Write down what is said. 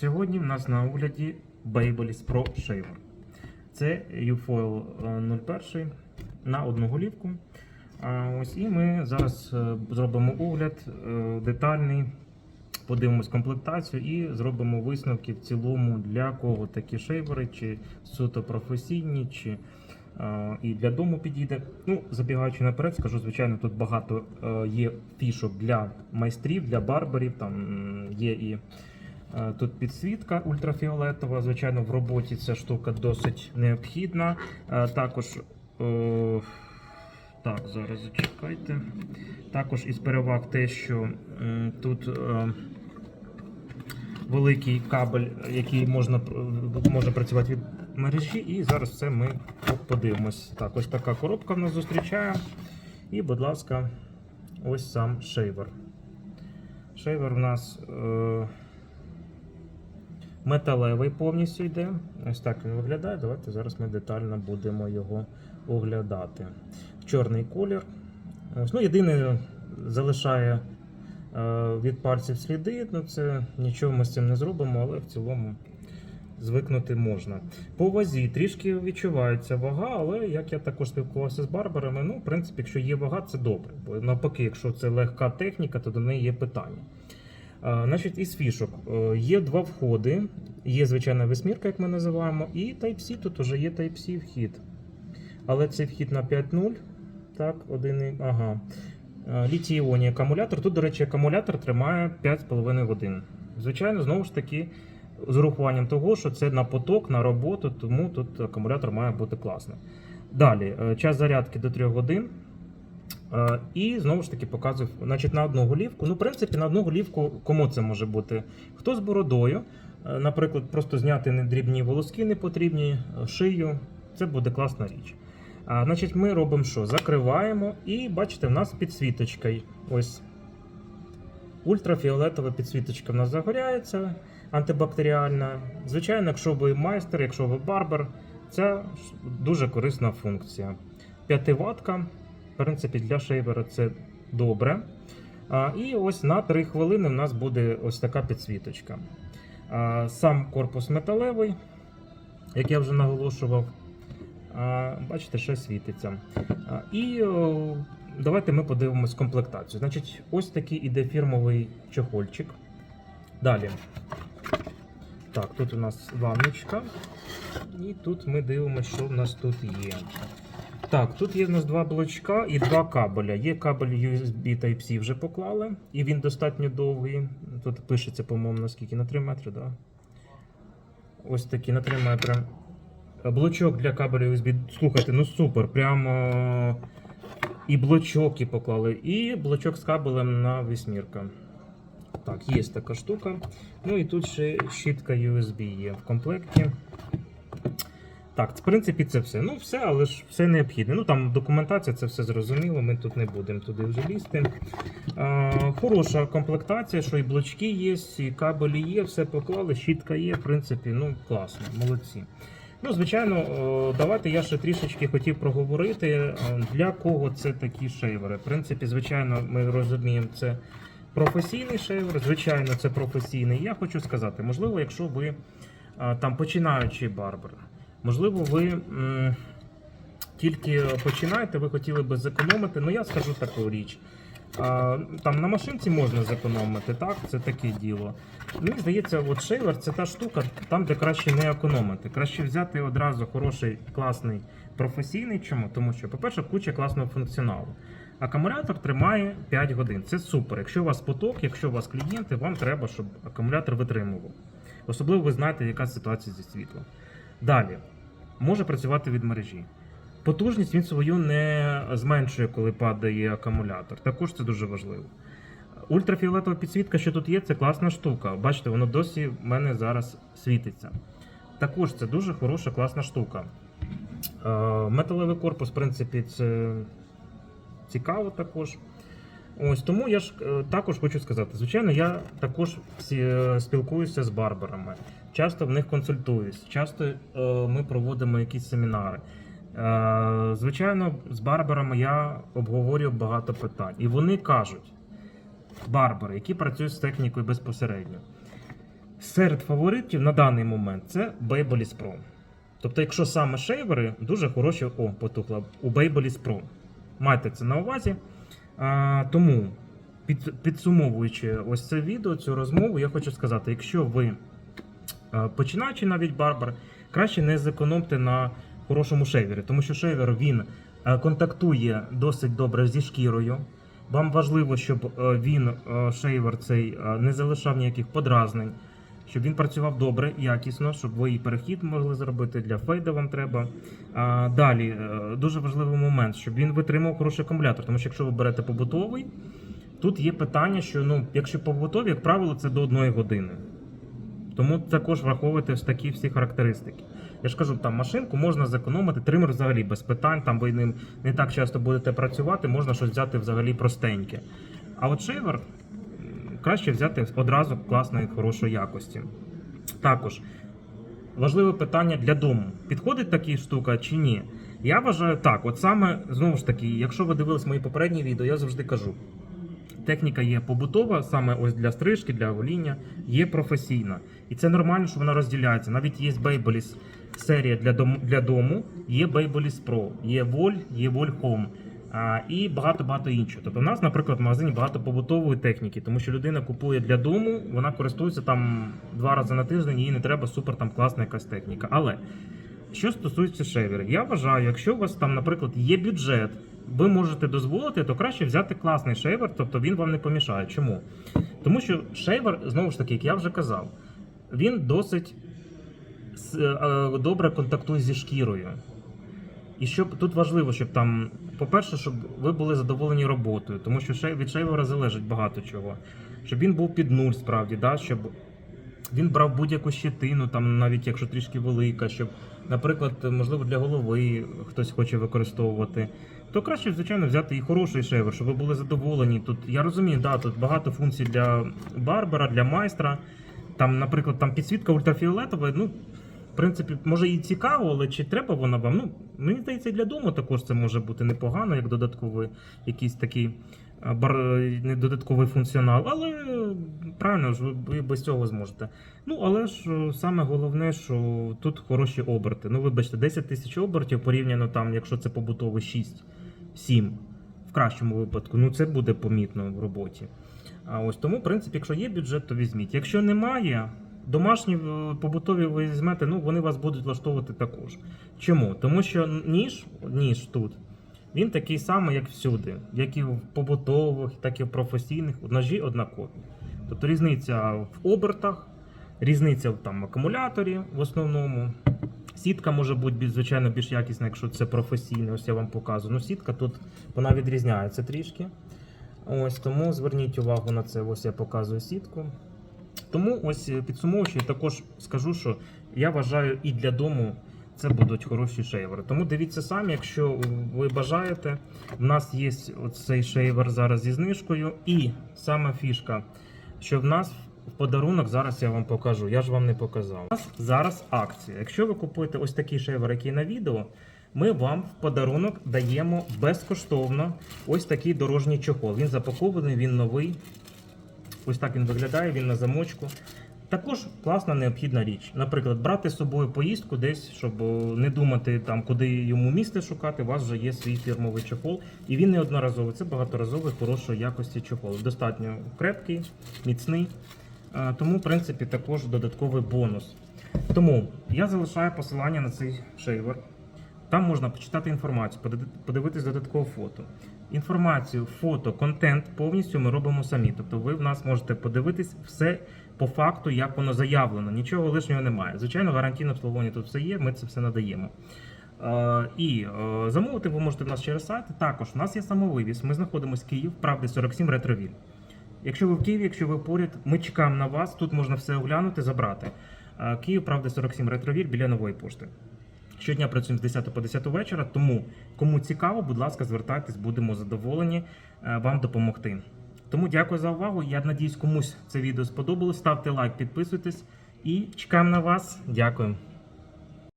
Сьогодні в нас на огляді Babyliss Pro Shaver. Це U-Foil е, 01 на одну голівку. Ось і ми зараз е, зробимо огляд е, детальний, подивимось комплектацію і зробимо висновки в цілому для кого такі шейвери, чи суто професійні, чи е, і для дому підійде. Ну, забігаючи наперед, скажу, звичайно, тут багато е, є фішок для майстрів, для барберів. Там є і е, тут підсвітка ультрафіолетова. Звичайно, в роботі ця штука досить необхідна. Е, Також. е, Так, зараз зачекайте. Також із переваг те, що тут е, великий кабель, який можна, може працювати від мережі, і зараз все ми подивимось. Так, ось така коробка в нас зустрічає. І, будь ласка, ось сам шейвер. Шейвер у нас е, металевий повністю йде. Ось так він виглядає. Давайте зараз ми детально будемо його оглядати. Чорний колір. Ось, ну, єдине залишає е, від пальців сліди. Ну, це нічого ми з цим не зробимо, але в цілому звикнути можна. По вазі трішки відчувається вага, але як я також спілкувався з барберами, ну, в принципі, якщо є вага, це добре. Бо навпаки, якщо це легка техніка, то до неї є питання. Значить, із фішок Е, є два входи. Є звичайна восьмірка, як ми називаємо, і Type-C, тут вже є Type-C вхід. Але це вхід на 5.0. Так, один. Ага. літій іонні акумулятор. Тут, до речі, акумулятор тримає 5,5 годин. Звичайно, знову ж таки, з урахуванням того, що це на поток, на роботу, тому тут акумулятор має бути класним. Далі, е, час зарядки до 3 годин. Е, І знову ж таки показую значить, на одну голівку. Ну, в принципі, на одну голівку кому це може бути? Хто з бородою, е, наприклад, просто зняти недрібні волоски непотрібні, е, шию. Це буде класна річ. А, значить, ми робимо що? Закриваємо, і бачите, в нас підсвіточка. Ось ультрафіолетова підсвіточка в нас загоряється, антибактеріальна. Звичайно, якщо ви майстер, якщо ви барбер, це дуже корисна функція. 5 ватка, в принципі, для шейвера це добре. А, і ось на 3 хвилини в нас буде ось така підсвіточка. А, сам корпус металевий, як я вже наголошував. А, Бачите, ще світиться. А, І о, давайте ми подивимось комплектацію. Значить, ось такий іде фірмовий чохольчик. Далі. Так, тут у нас ванночка. І тут ми дивимося, що в нас тут є. Так, тут є в нас два блочка і два кабеля. Є кабель USB Type-C вже поклали, і він достатньо довгий. Тут пишеться, по-моєму, наскільки? На 3 метри. Да? Ось такий на 3 метри. Блочок для кабеля USB. Слухайте, ну супер. Прямо і блочок і поклали, і блочок з кабелем на вісьмірка. Так, є така штука. Ну і тут ще щітка USB є в комплекті. Так, в принципі, це все. Ну, все, але ж все необхідне. Ну там документація, це все зрозуміло. Ми тут не будемо туди вже лізти. А, хороша комплектація, що і блочки є, і кабелі є, все поклали, щітка є, в принципі, ну класно, молодці. Ну, звичайно, давайте я ще трішечки хотів проговорити, е, для кого це такі шейвери. В принципі, звичайно, ми розуміємо, це професійний шейвер, звичайно, це професійний. Я хочу сказати, можливо, якщо ви а, там починаючий барбер, можливо, ви тільки починаєте, ви хотіли би зекономити. Ну, я скажу таку річ. Там на машинці можна зекономити, так, це таке діло. Мені здається, от шейвер це та штука, там, де краще не економити. Краще взяти одразу хороший, класний професійний. Чому? Тому що, по-перше, куча класного функціоналу. Акумулятор тримає 5 годин. Це супер. Якщо у вас поток, якщо у вас клієнти, вам треба, щоб акумулятор витримував. Особливо ви знаєте, яка ситуація зі світлом. Далі може працювати від мережі. Потужність він свою не зменшує, коли падає акумулятор. Також це дуже важливо. Ультрафіолетова підсвітка, що тут є, це класна штука. Бачите, воно досі в мене зараз світиться. Також це дуже хороша, класна штука. Е, Металевий корпус, в принципі, це цікаво також. Ось тому я ж е, також хочу сказати, звичайно, я також е, спілкуюся з барберами, часто в них консультуюсь, часто е, ми проводимо якісь семінари. Е, звичайно, з барберами я обговорюю багато питань. І вони кажуть, барбери, які працюють з технікою безпосередньо. Серед фаворитів на даний момент це Babyliss Pro. Тобто, якщо саме шейвери, дуже хороші, о, потухла, у Babyliss Pro. Майте це на увазі. А, тому, під, підсумовуючи ось це відео, цю розмову, я хочу сказати, якщо ви е, починаючи навіть барбар, краще не зекономте на хорошому шейвері, тому що шейвер він е, контактує досить добре зі шкірою. Вам важливо, щоб е, він, е, шейвер цей, е, не залишав ніяких подразнень, щоб він працював добре, якісно, щоб ви і перехід могли зробити для фейда вам треба. Далі, е, дуже важливий момент, щоб він витримав хороший акумулятор, тому що якщо ви берете побутовий, тут є питання, що ну, якщо побутові, як правило, це до 1 години. Тому також враховуйте такі всі характеристики. Я ж кажу, там машинку можна зекономити, тример взагалі без питань, там ви ним не так часто будете працювати, можна щось взяти взагалі простеньке. А от шейвер краще взяти одразу класної, хорошої якості. Також важливе питання для дому. Підходить така штука чи ні? Я вважаю так, от саме знову ж таки, якщо ви дивились мої попередні відео, я завжди кажу. Техніка є побутова, саме ось для стрижки, для гоління, є професійна. І це нормально, що вона розділяється. Навіть є Babyliss серія для дому, для дому, є Babyliss Pro, є Vol, є Vol Home. А, і багато-багато іншого. Тобто, в нас, наприклад, в магазині багато побутової техніки, тому що людина купує для дому, вона користується там два рази на тиждень, їй не треба супер там класна якась техніка. Але що стосується шейверів, я вважаю, якщо у вас там, наприклад, є бюджет, ви можете дозволити, то краще взяти класний шейвер, тобто він вам не помішає. Чому? Тому що шейвер, знову ж таки, як я вже казав, він досить е, добре контактує зі шкірою. І щоб тут важливо, щоб там, по-перше, щоб ви були задоволені роботою, тому що від шейвера залежить багато чого. Щоб він був під нуль, справді, да? щоб він брав будь-яку щетину, там навіть якщо трішки велика, щоб, наприклад, можливо, для голови хтось хоче використовувати. То краще, звичайно, взяти і хороший шейвер, щоб ви були задоволені. Тут я розумію, да, тут багато функцій для барбера, для майстра. Там, наприклад, там підсвітка ультрафіолетова, ну, в принципі, може і цікаво, але чи треба вона вам? Ну, мені здається, для дому також це може бути непогано, як додатковий якийсь такий бар... додатковий функціонал. Але правильно ж ви- без цього зможете. Ну, але ж саме головне, що тут хороші оберти. Ну, вибачте, 10 тисяч обертів порівняно там, якщо це побутовий 6, 7 в кращому випадку. Ну, це буде помітно в роботі. А ось тому, в принципі, якщо є бюджет, то візьміть. Якщо немає, домашні е, побутові ви візьмете, ну вони вас будуть влаштовувати також. Чому? Тому що ніж, ніж тут, він такий самий, як всюди, як і в побутових, так і в професійних. Ножі однакові. Тобто різниця в обертах, різниця в там акумуляторі в основному. Сітка може бути звичайно більш якісна, якщо це професійне. Ось я вам показую. Ну, сітка тут вона відрізняється трішки. Ось тому зверніть увагу на це. Ось я показую сітку. Тому ось е, підсумовуючи, також скажу, що я вважаю і для дому це будуть хороші шейвери. Тому дивіться самі, якщо ви бажаєте. В нас є цей шейвер зараз зі знижкою. І сама фішка, що в нас подарунок зараз я вам покажу. Я ж вам не показав. У нас зараз акція. Якщо ви купуєте ось такий шейвер, який на відео, ми вам в подарунок даємо безкоштовно ось такий дорожній чохол. Він запакований, він новий. Ось так він виглядає, він на замочку. Також класна необхідна річ. Наприклад, брати з собою поїздку десь, щоб не думати, там, куди йому місце шукати, у вас вже є свій фірмовий чохол. І він не одноразовий, це багаторазовий хорошої якості чохол. Достатньо крепкий, міцний. Тому, в принципі, також додатковий бонус. Тому я залишаю посилання на цей шейвер. Там можна почитати інформацію, подивитись додаткове фото. Інформацію, фото, контент повністю ми робимо самі. Тобто ви в нас можете подивитись все по факту, як воно заявлено. Нічого лишнього немає. Звичайно, гарантійне обслуговування тут все є, ми це все надаємо. І замовити ви можете в нас через сайт. Також у нас є самовивіз. Ми знаходимося в Київ, правди 47 ретровіль. Якщо ви в Києві, якщо ви поряд, ми чекаємо на вас. Тут можна все оглянути, забрати. Київ, правда 47 ретровіль біля нової пошти. Щодня працюємо з 10 по 10 вечора, тому кому цікаво, будь ласка, звертайтесь, будемо задоволені е, вам допомогти. Тому дякую за увагу. Я надіюсь, комусь це відео сподобалось. Ставте лайк, підписуйтесь і чекаємо на вас. Дякую.